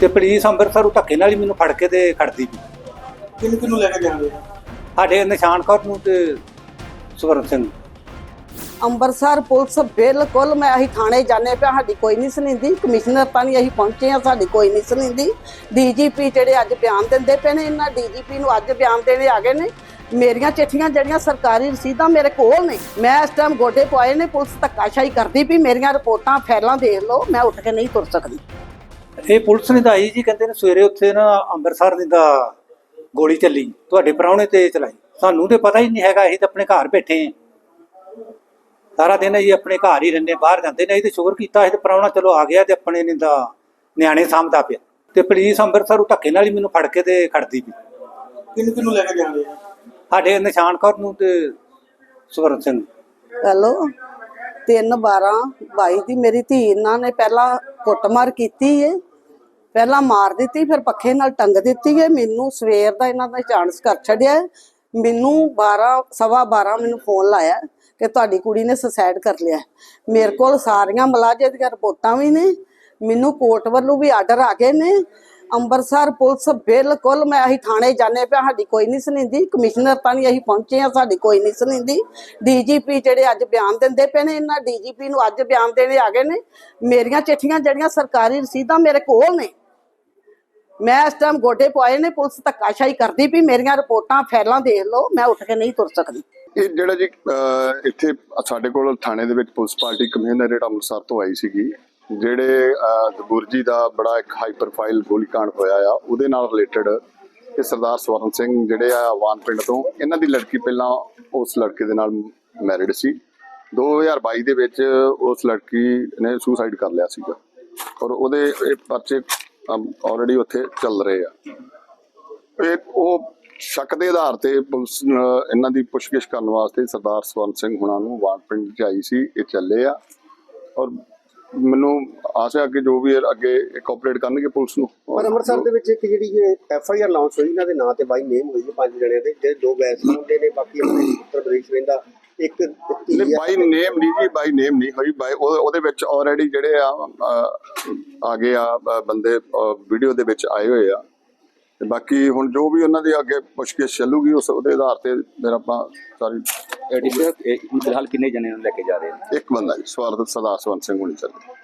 ਤੇ ਪੁਲਿਸ ਅੰਮ੍ਰਿਤਸਰੋਂ ਧੱਕੇ ਨਾਲ ਹੀ ਮੈਨੂੰ ਫੜ ਕੇ ਤੇ ਖੜਦੀ ਵੀ ਕਿਹਨੂੰ ਕਿਹਨੂੰ ਲੈ ਕੇ ਜਾਣਗੇ ਸਾਡੇ ਨਿਸ਼ਾਨ ਕੌਰ ਨੂੰ ਤੇ ਸੁਵਰਨ ਸਿੰਘ। ਅੰਮ੍ਰਿਤਸਰ ਪੁਲਿਸ ਬਿਲਕੁਲ ਮੈਂ ਅਸੀਂ ਥਾਣੇ ਜਾਣੇ ਪਿਆ ਸਾਡੀ ਕੋਈ ਨਹੀਂ ਸੁਣੀਂਦੀ। ਕਮਿਸ਼ਨਰ ਤਾਂ ਨਹੀਂ ਅਸੀਂ ਪਹੁੰਚੇ ਆ ਸਾਡੀ ਕੋਈ ਨਹੀਂ ਸੁਣੀਂਦੀ। ਡੀਜੀਪੀ ਜਿਹੜੇ ਅੱਜ ਬਿਆਨ ਦਿੰਦੇ ਪਏ ਨੇ ਇਹਨਾਂ ਡੀਜੀਪੀ ਨੂੰ ਅੱਜ ਬਿਆਨ ਦੇਣੇ ਆ ਗਏ ਨੇ। ਮੇਰੀਆਂ ਚਿੱਠੀਆਂ ਜਿਹੜੀਆਂ ਸਰਕਾਰੀ ਰਸੀਦਾਂ ਮੇਰੇ ਕੋਲ ਨੇ ਮੈਂ ਇਸ ਟਾਈਮ ਗੋਡੇ ਪਵਾਏ ਨੇ ਪੁਲਿਸ ਧੱਕਾਸ਼ਾਹੀ ਕਰਦੀ ਵੀ ਮੇਰੀਆਂ ਰਿਪੋਰਟਾਂ ਫੈਲਾਂ ਦੇਖ ਲਓ ਮੈਂ ਉੱਠ ਕੇ ਨਹੀਂ ਤੁਰ ਸਕਦੀ। ਇਹ ਪੁਲਿਸ ਨੇ ਤਾਂ ਆਈ ਜੀ ਕਹਿੰਦੇ ਨੇ ਸਵੇਰੇ ਉੱਥੇ ਨਾ ਅੰਮ੍ਰਿਤਸਰ ਦੀ ਦਾ ਗੋਲੀ ਚੱਲੀ ਤੁਹਾਡੇ ਪ੍ਰਾਹੁਣੇ ਤੇ ਚਲਾਈ। ਸਾਨੂੰ ਤੇ ਪਤਾ ਹੀ ਨਹੀਂ ਹੈਗਾ ਅਸੀਂ ਤਾਂ ਆਪਣੇ ਘਰ ਬੈਠੇ ਆਂ ਸਾਰਾ ਦਿਨ ਅਸੀਂ ਆਪਣੇ ਘਰ ਹੀ ਰਹਿੰਦੇ ਬਾਹਰ ਜਾਂਦੇ ਨਹੀਂ ਤੇ ਸ਼ੁਕਰ ਕੀਤਾ ਇਹ ਤੇ ਪ੍ਰਾਹੁਣਾ ਚਲੋ ਆ ਗਿਆ ਤੇ ਆਪਣੇ ਨੇ ਦਾ ਨਿਆਣੇ ਸਾਂਭਦਾ ਪਿਆ। ਤੇ ਪੁਲਿਸ ਅੰਮ੍ਰਿਤਸਰੋਂ ਧੱਕੇ ਨਾਲ ਹੀ ਮੈਨੂੰ ਫੜ ਕੇ ਤੇ ਖੜਦੀ ਵੀ ਕਿਹਨੂੰ ਕਿਹਨੂੰ ਲੈ ਕੇ ਜਾਣਗੇ ਸਾਡੇ ਨਿਸ਼ਾਨ ਕੌਰ ਨੂੰ ਤੇ ਸੁਵਰਨ ਸਿੰਘ ਨੂੰ। ਹੈਲੋ 3 12 22 ਦੀ ਮੇਰੀ ਧੀ ਇਹਨਾਂ ਨੇ ਪਹਿਲਾਂ ਕੁੱਟਮਾਰ ਕੀਤੀ ਏ। ਪਹਿਲਾਂ ਮਾਰ ਦਿੱਤੀ, ਫਿਰ ਪੱਖੇ ਨਾਲ ਟੰਗ ਦਿੱਤੀ ਏ। ਮੈਨੂੰ ਸਵੇਰ ਦਾ ਇਹਨਾਂ ਦਾ ਚਾਂਸ ਕਰ ਛੱਡਿਆ ਮੈਨੂੰ 12 ਸਵਾ 12 ਮੈਨੂੰ ਫੋਨ ਲਾਇਆ ਕਿ ਤੁਹਾਡੀ ਕੁੜੀ ਨੇ ਸੁਸਾਇਡ ਕਰ ਲਿਆ। ਮੇਰੇ ਕੋਲ ਸਾਰੀਆਂ ਮੁਲਾਜ਼ੇ ਦੀਆਂ ਰਿਪੋਰਟਾਂ ਵੀ ਨੇ। ਮੈਨੂੰ ਕੋਰਟ ਵੱਲੋਂ ਵੀ ਆਰਡਰ ਆ ਗਏ ਨੇ। ਅੰਮ੍ਰਿਤਸਰ ਪੁਲਿਸ ਬਿਲਕੁਲ ਮੈਂ ਅਸੀਂ ਥਾਣੇ ਜਾਣੇ ਪਿਆ, ਸਾਡੀ ਕੋਈ ਨਹੀਂ ਸੁਣੀਂਦੀ। ਕਮਿਸ਼ਨਰ ਤਾਂ ਨਹੀਂ ਅਸੀਂ ਪਹੁੰਚੇ ਆ, ਸਾਡੀ ਕੋਈ ਨਹੀਂ ਸੁਣੀਂਦੀ। ਡੀਜੀਪੀ ਜਿਹੜੇ ਅੱਜ ਬਿਆਨ ਦਿੰਦੇ ਪਏ ਨੇ, ਇਹਨਾਂ ਡੀਜੀਪੀ ਨੂੰ ਅੱਜ ਬਿਆਨ ਦੇਣੇ ਆ ਗਏ ਨੇ। ਮੇਰੀਆਂ ਚਿੱਠੀਆਂ ਜਿਹੜੀਆਂ ਸਰਕਾਰੀ ਰਸੀਦਾਂ ਮੇਰੇ ਕੋਲ ਨੇ। ਮੈਂ ਇਸ ਟਾਈਮ ਗੋਡੇ ਪਵਾਏ ਨੇ, ਪੁਲਿਸ ਧੱਕਾਸ਼ਾਹੀ ਕਰਦੀ ਵੀ ਮੇਰੀਆਂ ਰਿਪੋਰਟਾਂ ਫੈਲਾਂ ਦੇਖ ਲਓ, ਮੈਂ ਉੱਠ ਕੇ ਨਹੀਂ ਤੁਰ ਸਕਦੀ। ਇਹ ਜਿਹੜਾ ਜੀ ਇੱਥੇ ਸਾਡੇ ਕੋਲ ਥਾਣੇ ਦੇ ਵਿੱਚ ਪੁਲਿਸ ਪਾਰਟੀ ਕਮਿਸ਼ਨਰ ਜਿਹੜਾ ਅੰਮ੍ਰਿਤਸਰ ਤੋਂ ਆਈ ਸੀਗੀ ਜਿਹੜੇ ਅਹ, ਦਾ ਬੜਾ ਇੱਕ ਹਾਈ ਪ੍ਰੋਫਾਈਲ ਗੋਲੀकांड ਹੋਇਆ ਆ ਉਹਦੇ ਨਾਲ ਰਿਲੇਟਡ ਇਹ ਸਰਦਾਰ ਸਵਰਨ ਸਿੰਘ ਜਿਹੜੇ ਆ ਆਵਾਨ ਪਿੰਡ ਤੋਂ ਇਹਨਾਂ ਦੀ ਲੜਕੀ ਪਹਿਲਾਂ ਉਸ ਲੜਕੇ ਦੇ ਨਾਲ ਮੈਰਿਡ ਸੀ। 2022 ਦੇ ਵਿੱਚ ਉਸ ਲੜਕੀ ਨੇ ਸੁਸਾਈਡ ਕਰ ਲਿਆ ਸੀਗਾ। ਔਰ ਉਹਦੇ ਇਹ ਪਰਚੇ ਆਲਰੇਡੀ ਉੱਥੇ ਚੱਲ ਰਹੇ ਆ। ਇਹ ਉਹ ਸ਼ੱਕ ਦੇ ਆਧਾਰ ਤੇ ਪੁਲਿਸ ਇਹਨਾਂ ਦੀ ਪੁੱਛਗਿੱਛ ਕਰਨ ਵਾਸਤੇ ਸਰਦਾਰ ਸਵਰਨ ਸਿੰਘ ਹੁਣਾਂ ਨੂੰ ਵਾਨ ਪਿੰਡ ਚ ਆਈ ਸੀ ਇਹ ਚੱਲੇ ਆ। ਔਰ ਮੈਨੂੰ ਆਸ ਹੈ ਕਿ ਜੋ ਵੀ ਅੱਗੇ ਕੋਆਪਰੇਟ ਕਰਨਗੇ ਪੁਲਿਸ ਨੂੰ ਪਰ ਅੰਮ੍ਰਿਤਸਰ ਦੇ ਵਿੱਚ ਇੱਕ ਜਿਹੜੀ ਐਫ ਆਈ ਆਰ ਲਾਂਚ ਹੋਈ ਇਹਨਾਂ ਦੇ ਨਾਂ ਤੇ ਬਾਈ ਨੇਮ ਹੋਈ ਹੈ ਪੰਜ ਜਣਿਆਂ ਦੇ ਜਿਹੜੇ ਦੋ ਵੈਸ ਮੁੰਡੇ ਨੇ ਬਾਕੀ ਆਪਣੇ ਉੱਤਰ ਪ੍ਰਦੇਸ਼ ਰਹਿੰਦਾ ਇੱਕ ਆ। ਬਾਈ ਨੇਮ ਨਹੀਂ ਜੀ ਬਾਈ ਨੇਮ ਨਹੀਂ ਹੋਈ ਬਾਈ ਉਹ- ਉਹਦੇ ਵਿੱਚ ਆਲਰੇਡੀ ਜਿਹੜੇ ਆ ਅਹ, ਆ ਗਏ ਆ ਅਹ, ਬੰਦੇ ਵੀਡੀਓ ਦੇ ਵਿੱਚ ਆਏ ਹੋਏ ਆ ਤੇ ਬਾਕੀ ਹੁਣ ਜੋ ਵੀ ਉਹਨਾਂ ਦੇ ਅੱਗੇ ਪੁੱਛਗਿੱਛ ਚੱਲੂਗੀ ਉਸ ਉਹਦੇ ਆਧਾਰ ਤੇ ਫਿਰ ਆਪਾਂ ਸਾਰੀ ਫਿਲਹਾਲ ਕਿੰਨੇ ਜਣੇ ਨੂੰ ਲੈ ਕੇ ਜਾ ਰਹੇ ਨੇ? ਇੱਕ ਬੰਦਾ ਜੀ ਸਵਾਰਥ ਸਰਦਾਰ ਸਵੰਤ ਸਿੰਘ ਹੋਣੀ ਚੱਲੇ